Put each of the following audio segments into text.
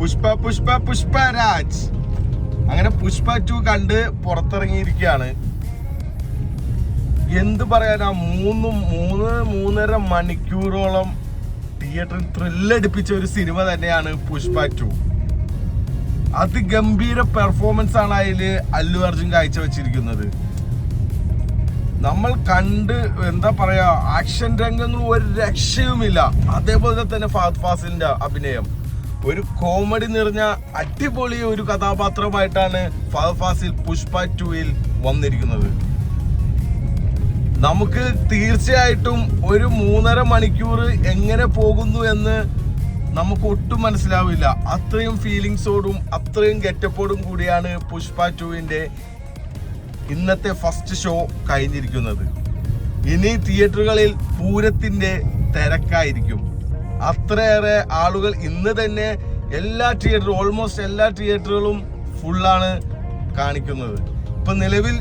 പുഷ്പ പുഷ്പ പുഷ്പ രാജ് അങ്ങനെ പുഷ്പ ടു കണ്ട് പുറത്തിറങ്ങിയിരിക്കുകയാണ്. എന്ത് പറയാനാ മൂന്ന് മൂന്ന് മൂന്നര മണിക്കൂറോളം തിയേറ്ററിൽ ത്രില്ലടിപ്പിച്ച ഒരു സിനിമ തന്നെയാണ് പുഷ്പ ടു. അതിഗംഭീര പെർഫോമൻസ് ആണ് അതിൽ അല്ലു അർജുൻ കാഴ്ചവെച്ചിരിക്കുന്നത്. നമ്മൾ കണ്ട് എന്താ പറയാ ആക്ഷൻ രംഗങ്ങൾ ഒരു രക്ഷയുമില്ല. അതേപോലെ തന്നെ ഫാത് ഫാസിലിന്റെ അഭിനയം. ഒരു കോമഡി നിറഞ്ഞ അടിപൊളി ഒരു കഥാപാത്രമായിട്ടാണ് ഫാസിൽ പുഷ്പ ടുവിൽ വന്നിരിക്കുന്നത്. നമുക്ക് തീർച്ചയായിട്ടും ഒരു മൂന്നര മണിക്കൂർ എങ്ങനെ പോകുന്നു എന്ന് നമുക്ക് ഒട്ടും മനസ്സിലാവില്ല. അത്രയും ഫീലിങ്സോടും അത്രയും ഗെറ്റപ്പോടും കൂടിയാണ് പുഷ്പ ടുവിന്റെ ഇന്നത്തെ ഫസ്റ്റ് ഷോ കഴിഞ്ഞിരിക്കുന്നത്. ഇനി തിയേറ്ററുകളിൽ പൂരത്തിന്റെ തിരക്കായിരിക്കും. അത്രയേറെ ആളുകൾ ഇന്ന് തന്നെ എല്ലാ തിയേറ്ററും ഓൾമോസ്റ്റ് എല്ലാ തിയേറ്ററുകളും ഫുള്ളാണ് കാണിക്കുന്നത്. ഇപ്പം നിലവിൽ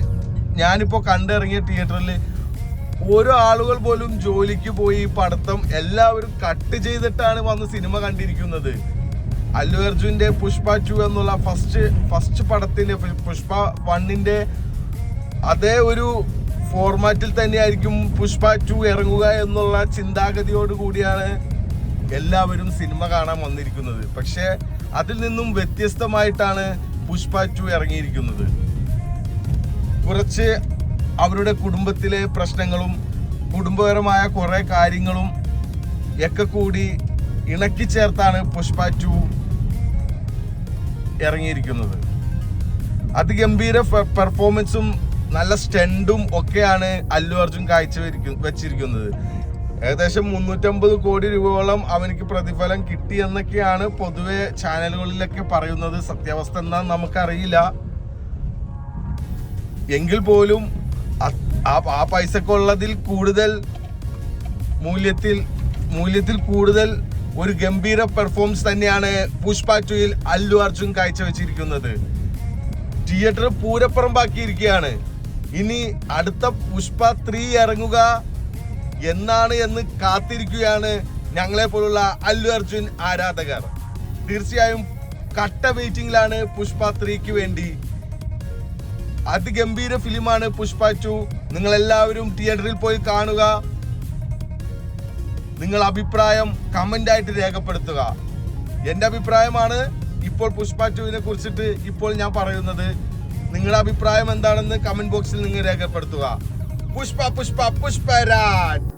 ഞാനിപ്പോൾ കണ്ടിറങ്ങിയ തിയേറ്ററിൽ ഓരോ ആളുകൾ പോലും ജോലിക്ക് പോയി പടത്തം എല്ലാവരും കട്ട് ചെയ്തിട്ടാണ് വന്ന് സിനിമ കണ്ടിരിക്കുന്നത്. അല്ലു അർജുന്റെ പുഷ്പ ടു എന്നുള്ള ഫസ്റ്റ് ഫസ്റ്റ് പടത്തിന്റെ പുഷ്പ വണ്ണിന്റെ അതേ ഒരു ഫോർമാറ്റിൽ തന്നെയായിരിക്കും പുഷ്പ ടു ഇറങ്ങുക എന്നുള്ള ചിന്താഗതിയോട് കൂടിയാണ് എല്ലാവരും സിനിമ കാണാൻ വന്നിരിക്കുന്നത്. പക്ഷേ അതിൽ നിന്നും വ്യത്യസ്തമായിട്ടാണ് പുഷ്പ ടു ഇറങ്ങിയിരിക്കുന്നത്. കുറച്ച് അവരുടെ കുടുംബത്തിലെ പ്രശ്നങ്ങളും കുടുംബപരമായ കുറെ കാര്യങ്ങളും ഒക്കെ കൂടി ഇണക്കി ചേർത്താണ് പുഷ്പ ടു ഇറങ്ങിയിരിക്കുന്നത്. അതിഗംഭീര പെർഫോമൻസും നല്ല സ്റ്റണ്ടും ഒക്കെയാണ് അല്ലു അർജുൻ കാഴ്ച വെച്ചിരിക്കുന്നത്. ഏകദേശം മുന്നൂറ്റമ്പത് കോടി രൂപയോളം അവനിക്ക് പ്രതിഫലം കിട്ടി എന്നൊക്കെയാണ് പൊതുവെ ചാനലുകളിലൊക്കെ പറയുന്നത്. സത്യാവസ്ഥ എന്താ നമുക്കറിയില്ല. എങ്കിൽ പോലും ആ പൈസക്കുള്ളതിൽ കൂടുതൽ മൂല്യത്തിൽ മൂല്യത്തിൽ കൂടുതൽ ഒരു ഗംഭീര പെർഫോമൻസ് തന്നെയാണ് പുഷ്പ ടുയിൽ അല്ലു അർജുൻ കാഴ്ചവെച്ചിരിക്കുന്നത്. തിയേറ്റർ പൂരപ്പുറമ്പാക്കിയിരിക്കുകയാണ്. ഇനി അടുത്ത പുഷ്പ ത്രീ ഇറങ്ങുക. എന്നാണ് എന്ന് കാത്തിരിക്കുകയാണ് ഞങ്ങളെ പോലുള്ള അല്ലു അർജുൻ ആരാധകർ. തീർച്ചയായും കട്ട വെയിറ്റിംഗിലാണ് പുഷ്പ ത്രീക്ക് വേണ്ടി. അതിഗംഭീര ഫിലിമാണ് പുഷ്പ ടു. നിങ്ങൾ എല്ലാവരും തിയേറ്ററിൽ പോയി കാണുക. നിങ്ങൾ അഭിപ്രായം കമന്റ് ആയിട്ട് രേഖപ്പെടുത്തുക. എന്റെ അഭിപ്രായമാണ് ഇപ്പോൾ പുഷ്പ ടുവിനെ കുറിച്ചിട്ട് ഇപ്പോൾ ഞാൻ പറയുന്നത്. നിങ്ങളുടെ അഭിപ്രായം എന്താണെന്ന് കമന്റ് ബോക്സിൽ നിങ്ങൾ രേഖപ്പെടുത്തുക. പുഷ്പ പുഷ്പ പുഷ്പരാജ്!